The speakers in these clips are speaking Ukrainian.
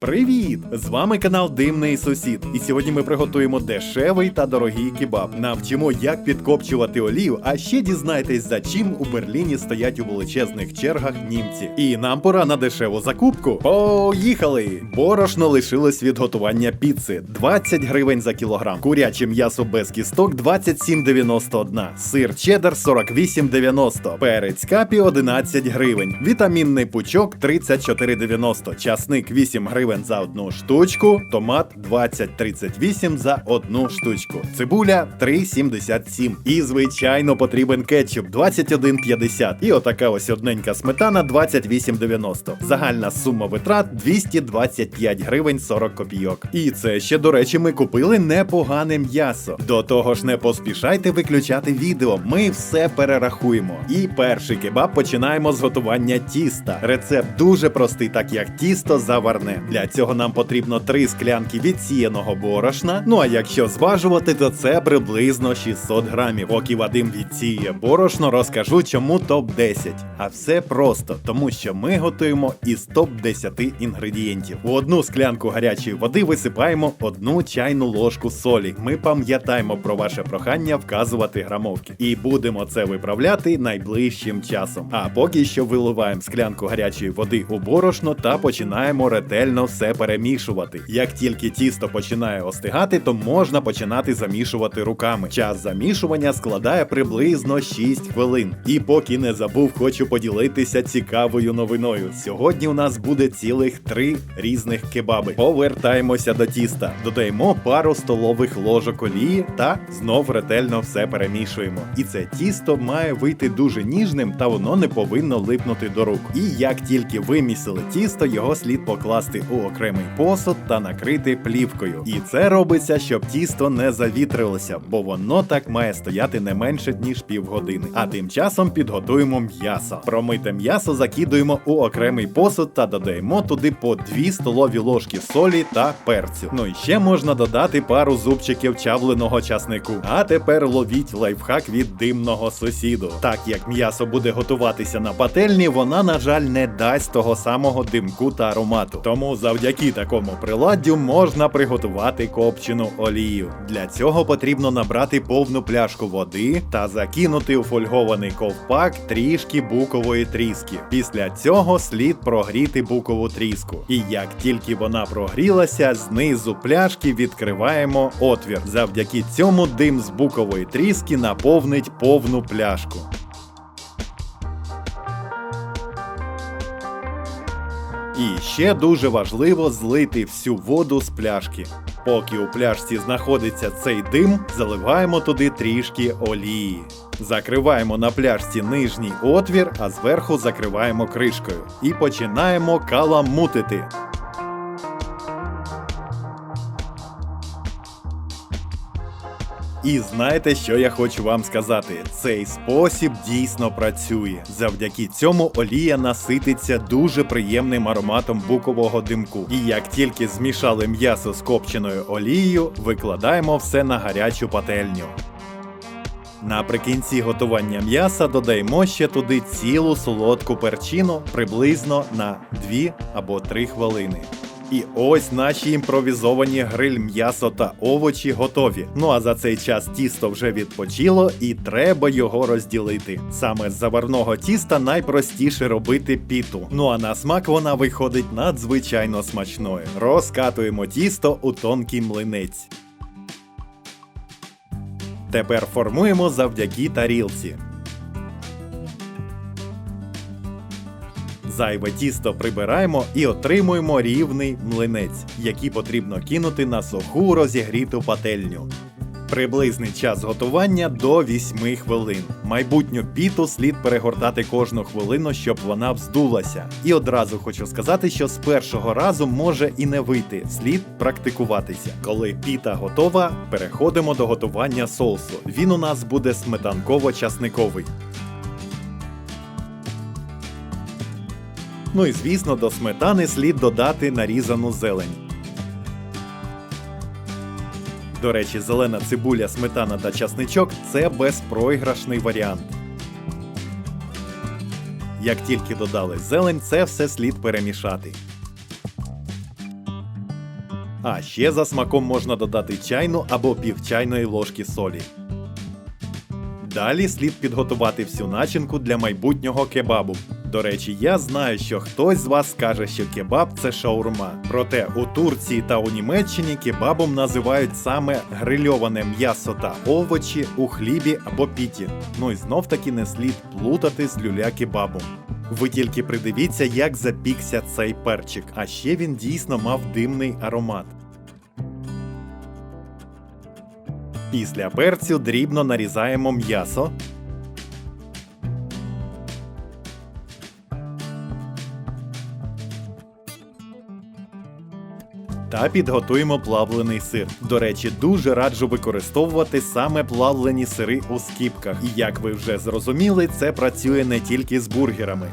Привіт! З вами канал Димний Сусід. І сьогодні ми приготуємо дешевий та дорогий кебаб. Навчимо, як підкопчувати олію, а ще дізнайтесь, за чим у Берліні стоять у величезних чергах німці. І нам пора на дешеву закупку. Поїхали! Борошно лишилось від готування піци 20 гривень за кілограм. Куряче м'ясо без кісток 27,91. Сир чеддер 48,90. Перець капі 11 гривень. Вітамінний пучок 34,90. Часник 8 гривень за одну штучку. Томат 20,38 за одну штучку. Цибуля 3,77. І звичайно потрібен кетчуп 21,50. І отака ось одненька сметана 28,90. Загальна сума витрат 225 гривень 40 копійок. І це ще, до речі, ми купили непогане м'ясо. До того ж, не поспішайте виключати відео. Ми все перерахуємо. І перший кебаб починаємо з готування тіста. Рецепт дуже простий, так як тісто заварне. Для цього нам потрібно 3 склянки відсіяного борошна. Ну а якщо зважувати, то це приблизно 600 грамів. Поки Вадим відсіє борошно, розкажу, чому топ 10. А все просто, тому що ми готуємо із топ 10 інгредієнтів. У одну склянку гарячої води висипаємо одну чайну ложку солі. Ми пам'ятаємо про ваше прохання вказувати грамовки. І будемо це виправляти найближчим часом. А поки що виливаємо склянку гарячої води у борошно та починаємо ретельно все перемішувати. Як тільки тісто починає остигати, то можна починати замішувати руками. Час замішування складає приблизно 6 хвилин. І поки не забув, хочу поділитися цікавою новиною. Сьогодні у нас буде цілих три різних кебаби. Повертаємося до тіста, додаємо пару столових ложок олії та знов ретельно все перемішуємо. І це тісто має вийти дуже ніжним та воно не повинно липнути до рук. І як тільки вимісили тісто, його слід покласти у окремий посуд та накрити плівкою. І це робиться, щоб тісто не завітрилося, бо воно так має стояти не менше ніж півгодини. А тим часом підготуємо м'ясо. Промите м'ясо закидуємо у окремий посуд та додаємо туди по 2 столові ложки солі та перцю. Ну і ще можна додати пару зубчиків чавленого часнику. А тепер ловіть лайфхак від димного сусіду. Так як м'ясо буде готуватися на пательні, вона, на жаль, не дасть того самого димку та аромату. Тому завдяки такому приладдю можна приготувати копчену олію. Для цього потрібно набрати повну пляшку води та закинути у фольгований ковпак трішки букової тріски. Після цього слід прогріти букову тріску. І як тільки вона прогрілася, знизу пляшки відкриваємо отвір. Завдяки цьому дим з букової тріски наповнить повну пляшку. І ще дуже важливо злити всю воду з пляшки. Поки у пляшці знаходиться цей дим, заливаємо туди трішки олії. Закриваємо на пляшці нижній отвір, а зверху закриваємо кришкою. І починаємо каламутити. І знаєте, що я хочу вам сказати? Цей спосіб дійсно працює. Завдяки цьому олія насититься дуже приємним ароматом букового димку. І як тільки змішали м'ясо з копченою олією, викладаємо все на гарячу пательню. Наприкінці готування м'яса додаємо ще туди цілу солодку перчину приблизно на 2 або 3 хвилини. І ось наші імпровізовані гриль м'ясо та овочі готові. Ну а за цей час тісто вже відпочило і треба його розділити. Саме з заварного тіста найпростіше робити піту. Ну а на смак вона виходить надзвичайно смачною. Розкатуємо тісто у тонкий млинець. Тепер формуємо завдяки тарілці. Зайве тісто прибираємо і отримуємо рівний млинець, який потрібно кинути на суху розігріту пательню. Приблизний час готування до 8 хвилин. Майбутню піту слід перегортати кожну хвилину, щоб вона вздулася. І одразу хочу сказати, що з першого разу може і не вийти, слід практикуватися. Коли піта готова, переходимо до готування соусу. Він у нас буде сметанково-часниковий. Ну і звісно, до сметани слід додати нарізану зелень. До речі, зелена цибуля, сметана та часничок це безпроіграшний варіант. Як тільки додали зелень, це все слід перемішати. А ще за смаком можна додати чайну або півчайної ложки солі. Далі слід підготувати всю начинку для майбутнього кебабу. До речі, я знаю, що хтось з вас скаже, що кебаб це шаурма. Проте у Турції та у Німеччині кебабом називають саме грильоване м'ясо та овочі у хлібі або піті. Ну і знов таки не слід плутати з люля кебабом. Ви тільки придивіться, як запікся цей перчик, а ще він дійсно мав димний аромат. Після перцю дрібно нарізаємо м'ясо. Та підготуємо плавлений сир. До речі, дуже раджу використовувати саме плавлені сири у скіпках. І як ви вже зрозуміли, це працює не тільки з бургерами.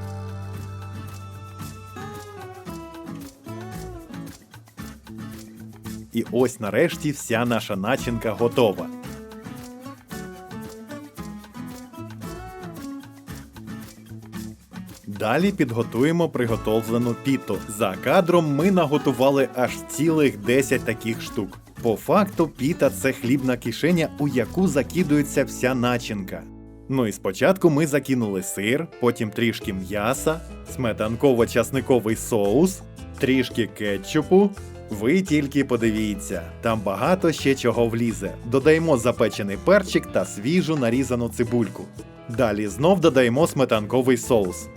І ось нарешті вся наша начинка готова. Далі підготуємо приготовлену піту. За кадром ми наготували аж цілих 10 таких штук. По факту, піта це хлібна кишеня, у яку закидується вся начинка. Ну і спочатку ми закинули сир, потім трішки м'яса, сметанково-часниковий соус, трішки кетчупу. Ви тільки подивіться, там багато ще чого влізе. Додаємо запечений перчик та свіжу нарізану цибульку. Далі знов додаємо сметанковий соус.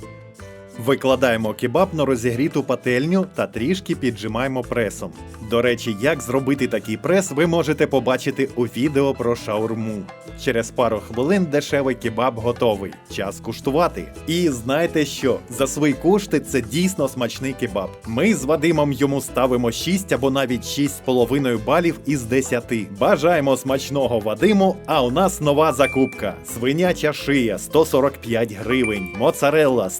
Викладаємо кебаб на розігріту пательню та трішки піджимаємо пресом. До речі, як зробити такий прес, ви можете побачити у відео про шаурму. Через пару хвилин дешевий кебаб готовий. Час куштувати. І знаєте що? За свої кошти це дійсно смачний кебаб. Ми з Вадимом йому ставимо 6 або навіть 6,5 балів із 10. Бажаємо смачного Вадиму, а у нас нова закупка: свиняча шия 145 гривень, моцарелла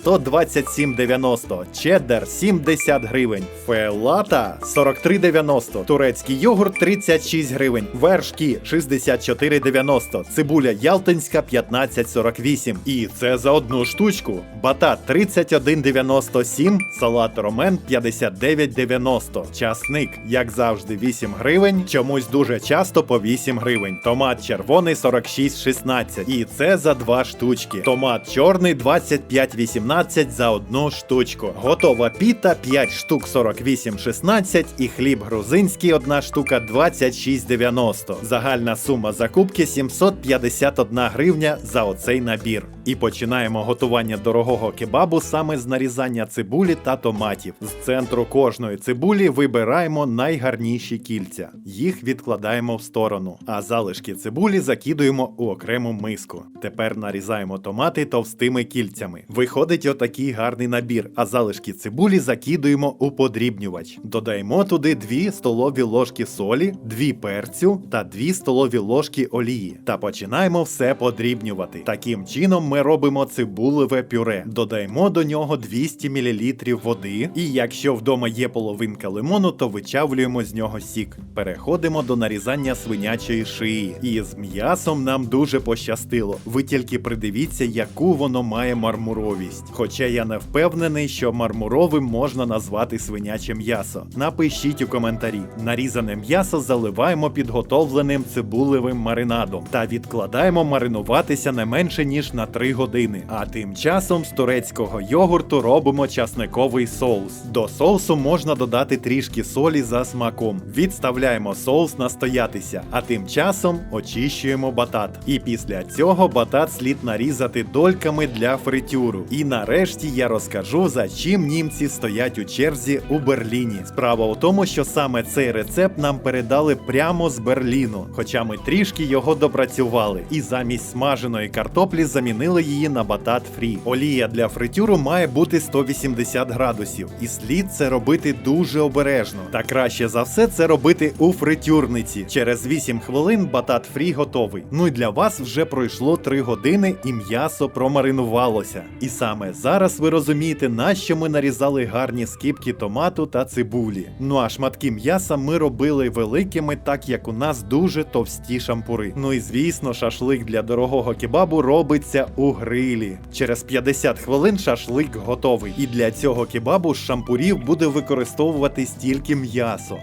127,90, чеддер 70 гривень, фелата 43,90, турецький йогурт 36 гривень, вершки 64,90, цибуля ялтинська 15,48. І це за одну штучку. Батат 31,97, салат ромен 59,90, часник, як завжди, 8 гривень, чомусь дуже часто по 8 гривень. Томат червоний 46,16. І це за два штучки. Томат чорний 25,18 за одну штучку. Готова піта 5 штук 48,16 і хліб грузинський одна штука 26,90. Загальна сума закупки 751 гривня за оцей набір. І починаємо готування дорогого кебабу саме з нарізання цибулі та томатів. З центру кожної цибулі вибираємо найгарніші кільця. Їх відкладаємо в сторону, а залишки цибулі закидуємо у окрему миску. Тепер нарізаємо томати товстими кільцями. Виходить отакий гарний набір, а залишки цибулі закидуємо у подрібнювач. Додаємо туди 2 столові ложки солі, 2 перцю та 2 столові ложки олії. Та починаємо все подрібнювати. Таким чином ми робимо цибулеве пюре. Додаємо до нього 200 мл води, і якщо вдома є половинка лимону, то вичавлюємо з нього сік. Переходимо до нарізання свинячої шиї. І з м'ясом нам дуже пощастило. Ви тільки придивіться, яку воно має мармуровість. Хоча я не впевнений, що мармуровим можна назвати свиняче м'ясо. Напишіть у коментарі. Нарізане м'ясо заливаємо підготовленим цибулевим маринадом та відкладаємо маринуватися не менше ніж на 3 години. А тим часом з турецького йогурту робимо часниковий соус. До соусу можна додати трішки солі за смаком. Відставляємо соус настоятися, а тим часом очищуємо батат. І після цього батат слід нарізати дольками для фритюру. І нарешті я розкажу, за чим німці стоять у черзі у Берліні. Справа у тому, що саме цей рецепт нам передали прямо з Берліну, хоча ми трішки його допрацювали, і замість смаженої картоплі замінили її на батат фрі. Олія для фритюру має бути 180 градусів, і слід це робити дуже обережно. Та краще за все це робити у фритюрниці. Через 8 хвилин батат фрі готовий. Ну і для вас вже пройшло 3 години і м'ясо промаринувалося. І саме зараз ви розумієте, на що ми нарізали гарні скипки томату та цибулі. Ну а шматки м'яса ми робили великими, так як у нас дуже товсті шампури. Ну і звісно, шашлик для дорогого кебабу робиться у грилі. Через 50 хвилин шашлик готовий. І для цього кебабу з шампурів буде використовуватись тільки м'ясо.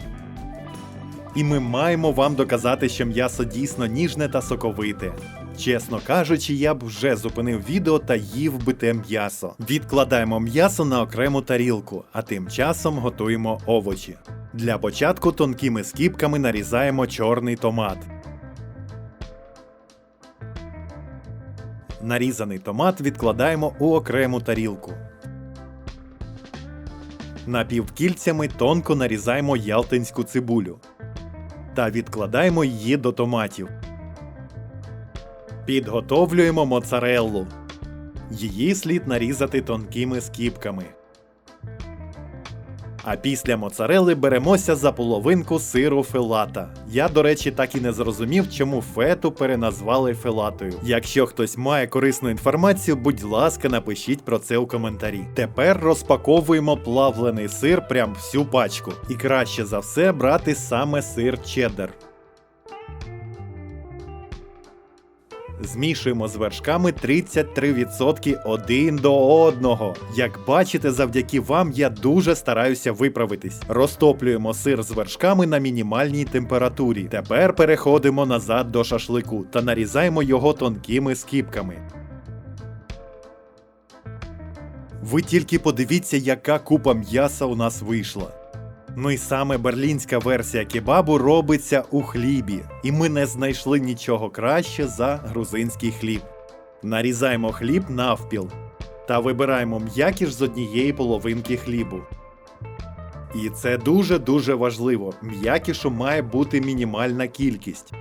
і ми маємо вам доказати, що м'ясо дійсно ніжне та соковите. Чесно кажучи, я б вже зупинив відео та їв би те м'ясо. Відкладаємо м'ясо на окрему тарілку, а тим часом готуємо овочі. Для початку тонкими скіпками нарізаємо чорний томат. Нарізаний томат відкладаємо у окрему тарілку. Напівкільцями тонко нарізаємо ялтинську цибулю та відкладаємо її до томатів. Підготовлюємо моцареллу. Її слід нарізати тонкими скіпками. А після моцарели беремося за половинку сиру филата. Я, до речі, так і не зрозумів, чому фету переназвали филатою. Якщо хтось має корисну інформацію, будь ласка, напишіть про це у коментарі. Тепер розпаковуємо плавлений сир прям всю пачку. І краще за все брати саме сир чеддер. Змішуємо з вершками 33% один до одного. Як бачите, завдяки вам я дуже стараюся виправитись. Розтоплюємо сир з вершками на мінімальній температурі. Тепер переходимо назад до шашлику та нарізаємо його тонкими скіпками. Ви тільки подивіться, яка купа м'яса у нас вийшла. Ну і саме берлінська версія кебабу робиться у хлібі, і ми не знайшли нічого краще за грузинський хліб. Нарізаємо хліб навпіл та вибираємо м'якіш з однієї половинки хлібу. І це дуже-дуже важливо. М'якішу має бути мінімальна кількість.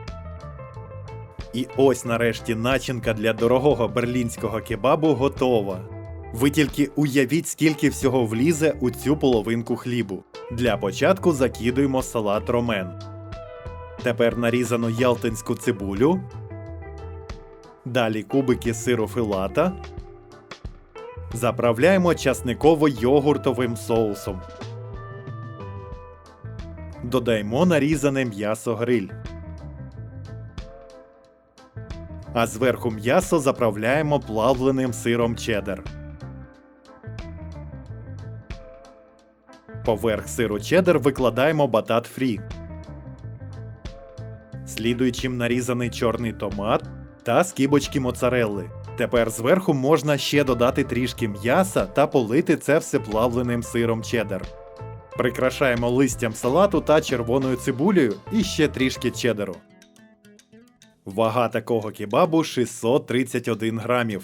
І ось нарешті начинка для дорогого берлінського кебабу готова. Ви тільки уявіть, скільки всього влізе у цю половинку хлібу. Для початку закидуємо салат ромен. Тепер нарізану ялтинську цибулю. Далі кубики сиру филата. Заправляємо часниково-йогуртовим соусом. Додаємо нарізане м'ясо гриль. А зверху м'ясо заправляємо плавленим сиром чеддер. Поверх сиру чеддер викладаємо батат фрі. Слідуючим нарізаний чорний томат та скибочки моцарелли. Тепер зверху можна ще додати трішки м'яса та полити це все плавленим сиром чеддер. Прикрашаємо листям салату та червоною цибулею і ще трішки чеддеру. Вага такого кебабу 631 грамів.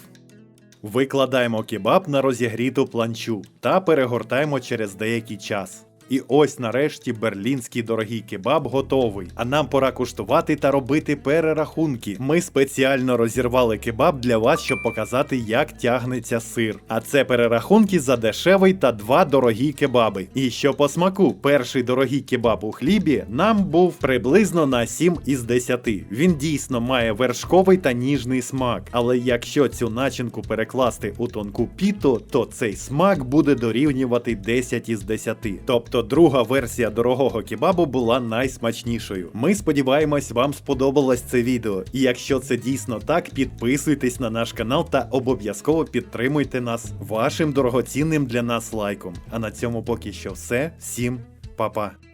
Викладаємо кебаб на розігріту планчу та перегортаємо через деякий час. І ось нарешті берлінський дорогий кебаб готовий. А нам пора куштувати та робити перерахунки. Ми спеціально розірвали кебаб для вас, щоб показати, як тягнеться сир. А це перерахунки за дешевий та два дорогі кебаби. І що по смаку, перший дорогий кебаб у хлібі нам був приблизно на 7 із 10. Він дійсно має вершковий та ніжний смак. Але якщо цю начинку перекласти у тонку піту, то цей смак буде дорівнювати 10 із 10. Тобто друга версія дорогого кебабу була найсмачнішою. Ми сподіваємось, вам сподобалось це відео. І якщо це дійсно так, підписуйтесь на наш канал та обов'язково підтримуйте нас вашим дорогоцінним для нас лайком. А на цьому поки що все. Всім па-па!